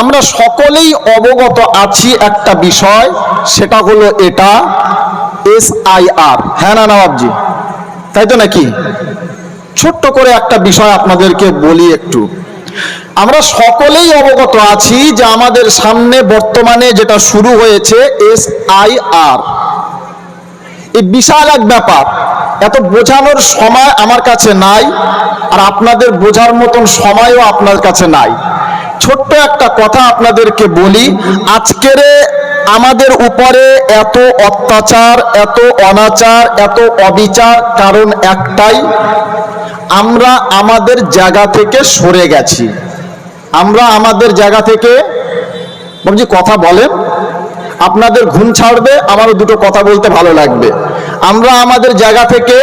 আমরা সকলেই অবগত আছি একটা বিষয়, সেটা হলো এটা এস আই আর হ্যাঁ না, নবাবজি? তাই তো নাকি? ছোট্ট করে একটা বিষয় আপনাদেরকে বলি একটু। আমরা সকলেই অবগত আছি যে আমাদের সামনে বর্তমানে যেটা শুরু হয়েছে এস আই আর এই বিশাল এক ব্যাপার। এত বোঝানোর সময় আমার কাছে নাই, আর আপনাদের বোঝার মতন সময়ও আপনার কাছে নাই। ছোট্ট একটা কথা আপনাদেরকে বলি। আজকের আমাদের উপরে এত অত্যাচার, এত অনাচার, এত অবিচার, কারণ একটাই, আমরা আমাদের জায়গা থেকে সরে গেছি। আমরা আমাদের জায়গা থেকে বলছি কথা বলেন। আপনাদের ঘুম ছাড়বে, আমারও দুটো কথা বলতে ভালো লাগবে। আমরা আমাদের জায়গা থেকে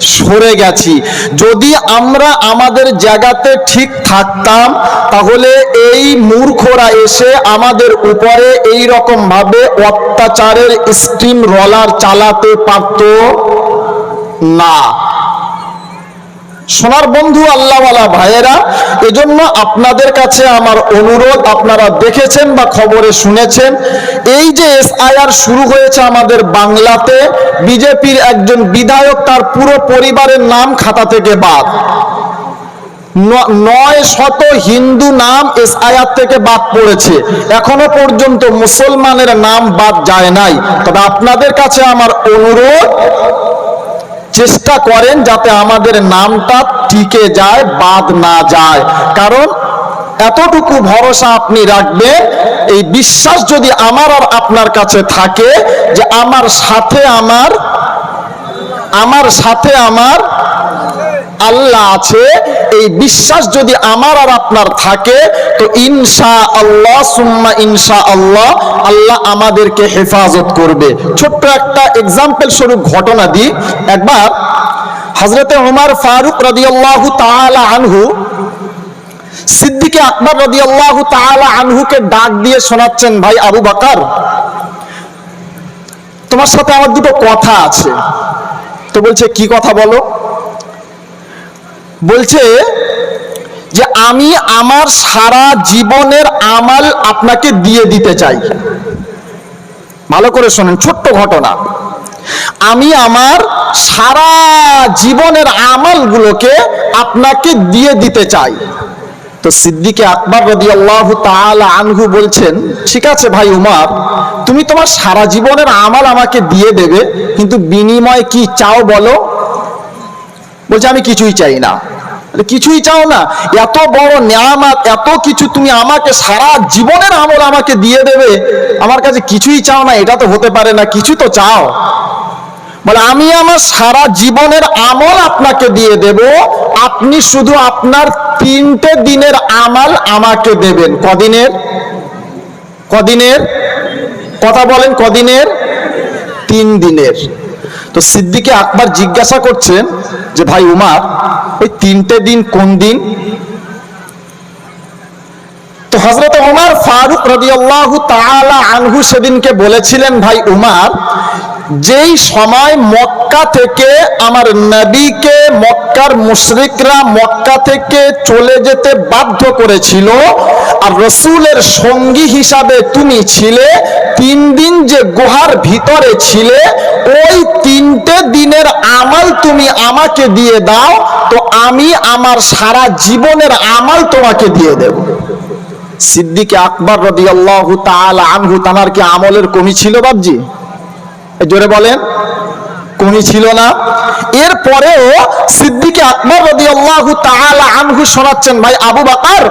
সরে গেছি। যদি আমরা আমাদের জায়গাতে ঠিক থাকতাম, তাহলে এই মূর্খরা এসে আমাদের উপরে এই রকম ভাবে অত্যাচারের স্টিম রলার চালাতে পারত না। সোনার বন্ধু আল্লাহওয়ালা ভাইয়েরা, এজন্য আপনাদের কাছে আমার অনুরোধ, আপনারা দেখেছেন বা খবরে শুনেছেন, এই যে এসআইআর শুরু হয়েছে আমাদের বাংলাতে, বিজেপির একজন বিধায়ক তার পুরো পরিবারের নাম খাতা থেকে বাদ। নয় শত হিন্দু নাম এসআইআর থেকে বাদ পড়েছে। এখনও পর্যন্ত মুসলমানের নাম বাদ যায় নাই। তবে আপনাদের কাছে আমার অনুরোধ চেষ্টা করেন যাতে আমাদের নামটা টিকে যায়, বাদ না যায়। কারণ এতটুকু ভরসা আপনি রাখবেন, এই বিশ্বাস যদি আমার আর আপনার কাছে থাকে যে আমার সাথে আমার আমার সাথে আমার আল্লাহ আছে এই বিশ্বাস যদি আমার আর আপনার থাকে, তো ইনশা আল্লাহ সুম্মা ইনশা আল্লাহ আল্লাহ আমাদেরকে হেফাজত করবে। ছোট্ট একটা এক্সাম্পল স্বরূপ ঘটনা দিই। একবার হজরতে উমার ফারুক রাদিয়াল্লাহু তাআলা আনহু, সিদ্দিকে আকবর রাদিয়াল্লাহু তাআলা আনহুকে ডাক দিয়ে শোনাচ্ছেন, ভাই আবু বাকার, তোমার সাথে আমার দুটো কথা আছে। তো বলছে, কি কথা বলো? বলছে যে আমি আমার সারা জীবনের আমাল আপনাকে দিয়ে দিতে চাই। ভালো করে শোনেন, ছোট্ট ঘটনা। আমি আমার সারা জীবনের আমালগুলোকে আপনাকে দিয়ে দিতে চাই। তো সিদ্দিকে আকবর রাদিয়াল্লাহু তাআলা আনহু বলছেন, ঠিক আছে ভাই উমার, তুমি তোমার সারা জীবনের আমাল আমাকে দিয়ে দেবে, কিন্তু বিনিময় কি চাও বলো? বলছে, আমি কিছুই চাই না। কিছুই চাও না? এত বড় নেয়ামাত, এত কিছু তুমি আমাকে সারা জীবনের আমল আমাকে দিয়ে দেবে। আমার কাছে কিছুই চাও না, এটা তো হতে পারে না, কিছু তো চাও। বলে, আমি আমার সারা জীবনের আমল আপনাকে দিয়ে দেব। আপনি শুধু আপনার তিনটে দিনের আমাল আমাকে দেবেন। কদিনের? কদিনের? কথা বলেন, কদিনের? তিন দিনের। তো সিদ্দিকে আকবর জিজ্ঞাসা করছেন যে ভাই উমার ওই তিনটে দিন কোন দিন? তো হজরত উমার ফারুক রাদিয়াল্লাহু তাআলা আনহু সেদিনকে বলেছিলেন, ভাই উমার, যেই সময় মক্কা থেকে আমার নবীকে মক্কার মুশরিকরা মক্কা থেকে চলে যেতে বাধ্য করেছিল আর রসুলের সঙ্গী হিসাবে তুমি ছিলে, তিন দিন যে গুহার ভিতরে ছিলে, ওই তুমি আমাকে দিয়ে দাও, তো আমি আমার সারা জীবনের আমাল তোমাকে দিয়ে দেব। সিদ্দিকে আকবর রাদিয়াল্লাহু তাআলা আনহু তানার কি আমলের কমি ছিল বাবজি জোরে বলেন, কমি ছিল না। এরপরেও সিদ্দিকে আকবর রাদিয়াল্লাহু তাআলা আনহু শোনাচ্ছেন, ভাই আবু বাকার,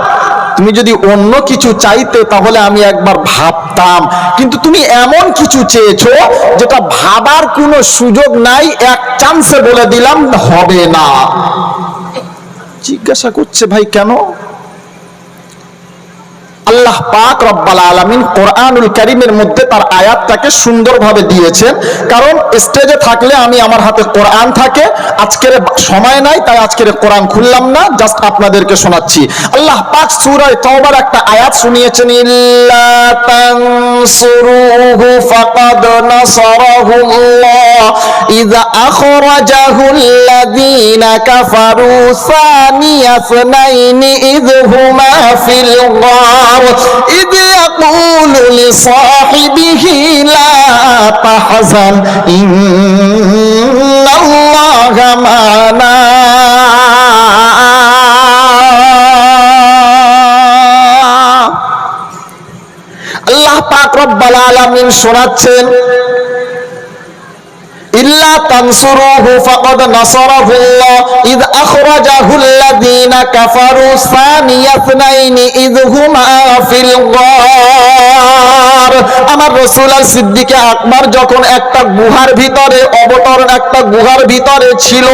তুমি যদি অন্য কিছু চাইতে তাহলে আমি একবার ভাবতাম। কিন্তু তুমি এমন কিছু চেয়েছো যেটা ভাবার কোনো সুযোগ নাই, এক চান্সে বলে দিলাম হবে না। জিজ্ঞাসা করছে ভাই কেন? আল্লাহ পাক রব্বাল আলমিন কোরআনুল করিমের মধ্যে তার আয়াতটাকে সুন্দরভাবে দিয়েছেন। কারণ স্টেজে থাকলে আমি আমার হাতে কোরআন থাকে, আজকের সময় নাই, তাই আজকের কোরআন খুললাম না জাস্ট আপনাদেরকে শোনাচ্ছি। আল্লাহ পাক সুরায় তওবার একটা আয়াত শুনিয়েছেন, ইল্লা তানসুরুহু ফাকাদ নাসারাহুল্লাহ ইযা ফিল গার إذ يقول لصاحبه لا تحزن إن الله معنا আল্লাহ পাক রব্বাল আলামিন শোনাচ্ছেন إلا تنصروه فقد نصره الله إذ أخرجه الذين كفروا ثاني اثنين إذ هما في الغار আমার রসুল আর সিদ্দিকে আকবর যখন একটা গুহার ভিতরে অবতরণ একটা গুহার ভিতরে ছিল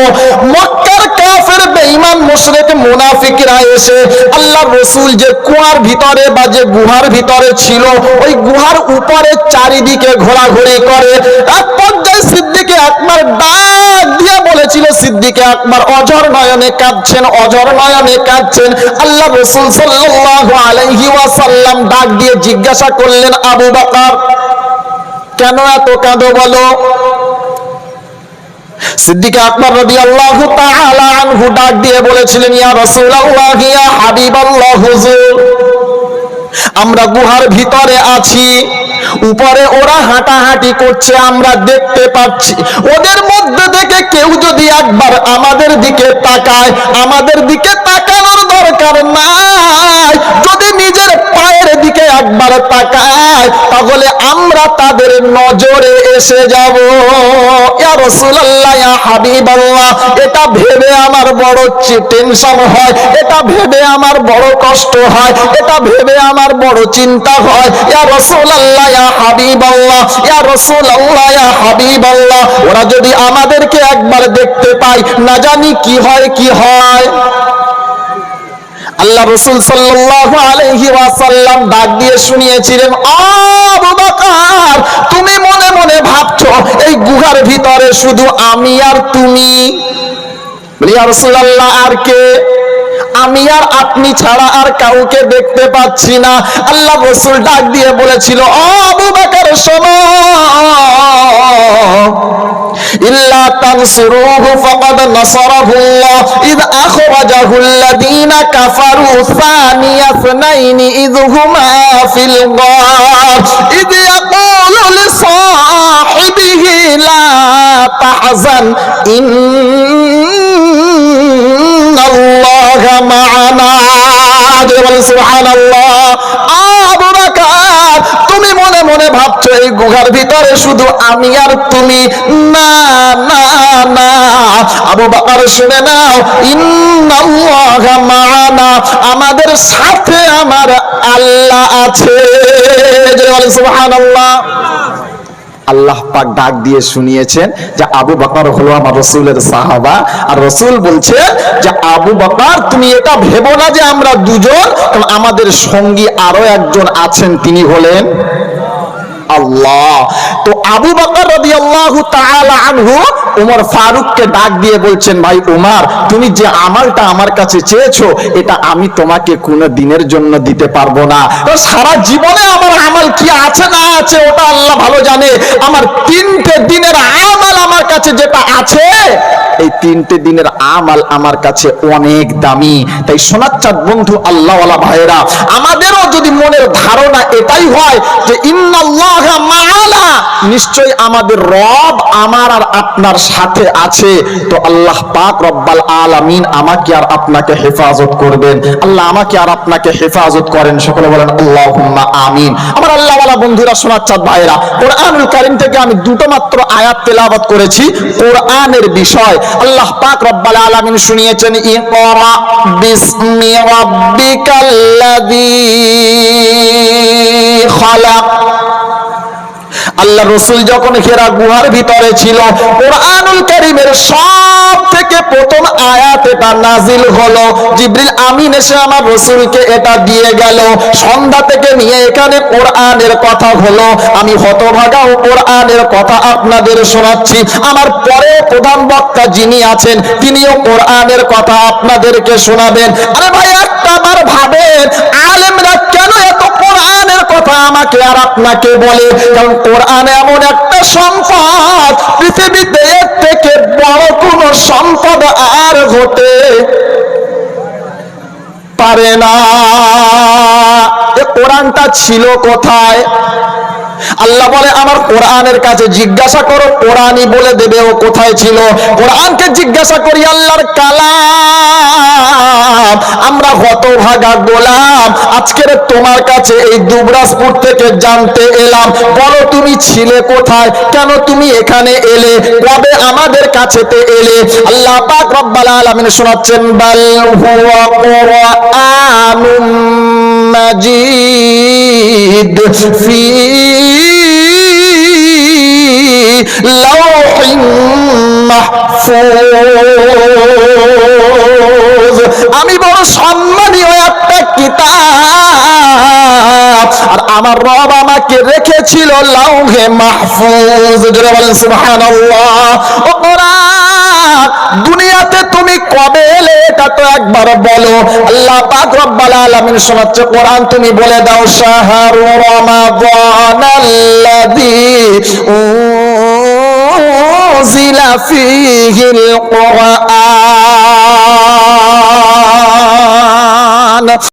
মক্কার কাফের বেঈমান মুশরিক মুনাফিকরা এসে আল্লাহ রসুল যে কুয়ার ভিতরে বা যে গুহার ভিতরে ছিল ওই গুহার উপরে চারিদিকে ঘোরাঘুরি করে এক পর্যায়ে সিদ্দিকে আকবর ডাক দিয়ে বলেছিল, সিদ্দিকে আকবর অজর নয়নে কাঁদছেন অজর নয়নে কাঁদছেন। আল্লাহ রসুল সাল্লাল্লাহু আলাইহি ওয়াসাল্লাম ডাক দিয়ে জিজ্ঞাসা করলেন, আবু বকর, কেন এত কাঁদো বলো? সিদ্দিক আকবর দিয়ে বলেছিলেন, ইয়া ইয়া হুজুর, আমরা গুহার ভিতরে আছি। উপরে ওরা হাঁটাহাঁটি করছে, আমরা দেখতে পাচ্ছি। ওদের মধ্যে থেকে কেউ যদি একবার আমাদের দিকে তাকায়, আমাদের দিকে তাকানোর দরকার নাই। যদি দিকে একবার তাকায়, তাহলে আমরা তাদের নজরে এসে যাব। হাবিবাল্লাহ, এটা ভেবে আমার বড় টেনশন হয়, এটা ভেবে আমার বড় কষ্ট হয়, এটা ভেবে আমার বড় চিন্তা হয়। ইয়া রাসূলুল্লাহ, ইয়া হাবিবাল্লাহ, ইয়া রাসূলুল্লাহ, ইয়া হাবিবাল্লাহ, ওরা যদি আমাদেরকে একবার দেখতে পায়, না জানি কি হয় কি হয়। আল্লাহ রসুল সাল্লাল্লাহু ডাক দিয়ে শুনিয়েছিলেন আবু তুমি মনে মনে ভাবছ এই গুহার ভিতরে শুধু আমি আর তুমি? আর কে? আমি আর আপনি ছাড়া আর কাউকে দেখতে পাচ্ছি না আল্লাহ রসুল ডাক দিয়ে বলেছিল ও আবু বকর শোনো إلا تنصروه فقد نصره الله إذ أخرجه الذين كفروا ثاني اثنين إذ هما في الغار إذ يقول لصاحبه لا تحزن إن তুমি মনে মনে ভাবছ, এই গুহার ভিতরে শুধু আমি আর তুমি? না না না। আবু বকর, শুনে নাও। ইন্নাল্লাহা আমাদের সাথে আমার আল্লাহ আছে। সুবহানাল্লাহ। আল্লাহ পাক ডাক দিয়ে শুনিয়েছেন যে আবু বাকার হলো আমার রসুলের সাহাবা। আর রসুল বলছে যে আবু বাকার, তুমি এটা ভেবো না যে আমরা দুজন, কারণ আমাদের সঙ্গী আরও একজন আছেন, তিনি হলেন আল্লাহ। তো আবু বাকর রাদিয়াল্লাহু তাআলা আনহু উমর ফারুককে ডাক দিয়ে বলছেন, ভাই উমার, তুমি যে আমালটা আমার কাছে চেয়েছো, এটা আমি তোমাকে কোনো দিনের জন্য দিতে পারব না। সারা জীবনে আমার আমল কি আছে না আছে, ওটা আল্লাহ ভালো জানে। আমার তিনটে দিনের আমল আমার কাছে যেটা আছে, এই তিনটে দিনের আমাল আমার কাছে অনেক দামি। তাই সোনাচ্চাঁদ বন্ধু আল্লাহওয়ালা ভাইয়েরা, আমাদেরও যদি মনের ধারণা এটাই হয় যে, ইন্নাল্লাহ মাআনা নিশ্চয় আমাদের রব আমার আর আপনার সাথে আছে। তো আল্লাহ পাক রব্বাল আলামিন আমাকে আর আপনাকে হেফাজত করবেন। আল্লাহ আমাকে আর আপনাকে হেফাজত করেন। সকলে বলেন, আল্লাহুম্মা আমিন। আমার আল্লাহওয়ালা বন্ধুরা সোনাচ্চাঁদ ভাইয়েরা, কোরআনুল কারীম থেকে আমি দুটো মাত্র আয়াত তেলাওয়াত করেছি, কোরআনের বিষয়। আল্লাহ পাক রব্বাল আলামিন শুনিয়েছেন, ইকরা আল্লাহ রসুল যখন হেরা গুহার ভিতরে ছিল, কোরআনুল করিমের সব থেকে প্রথম আয়াত এটা নাজিল হলো। জিব্রিল আমিন এসে আমার রসুলকে এটা দিয়ে গেল। সন্ধ্যা থেকে নিয়ে এখানে কোরআনের কথা হলো। আমি হতভাগা ও কোরআনের কথা আপনাদের শোনাচ্ছি। আমার পরে প্রধান বক্তা যিনি আছেন, তিনিও কোরআনের কথা আপনাদেরকে শোনাবেন। আরে ভাই, একটা বার ভাবেন, আলেমরা কেন এত কোরআনের কথা আমাকে আর আপনাকে বলে? কারণ কোরআন এমন একটা সম্পদ, পৃথিবীতে এর থেকে বড় কোন সম্পদ আর হতে পারে না। কোরআনটা ছিল কোথায়? আল্লাহ বলে, আমার কোরআনের কাছে জিজ্ঞাসা করো, কোরআনই বলে দেবে ও কোথায় ছিল? কোরআনকে জিজ্ঞাসা করি, আল্লাহর আমরা হতভাগা গোলাম আজকের তোমার কাছে এই দুবরাজপুর থেকে জানতে এলাম, বলো তুমি ছিলে কোথায়, কেন তুমি এখানে এলে, কবে আমাদের কাছেতে এলে? আল্লাহ পাক রব্বাল আলামিন শোনাচ্ছেন, বাল হুয়া কুরআনুম মাজিদ ফি লাউহিন মাহফুজ। আমি বড় সম্মানীয় একটা কিতাব। আর আমার রব আমাকে রেখেছিল লাউহে মাহফুজ। জোরে বলেন সুবহানাল্লাহ। ও কোরআন, দুনিয়াতে তুমি কবে এলে এটা তো একবার বলো। আল্লাহ পাক রব্বাল আলামিন শোনাচ্ছে, কোরআন তুমি বলে দাও, শাহরু রমাদান আল্লাযী উনজিলা ফীহিল কোরআন।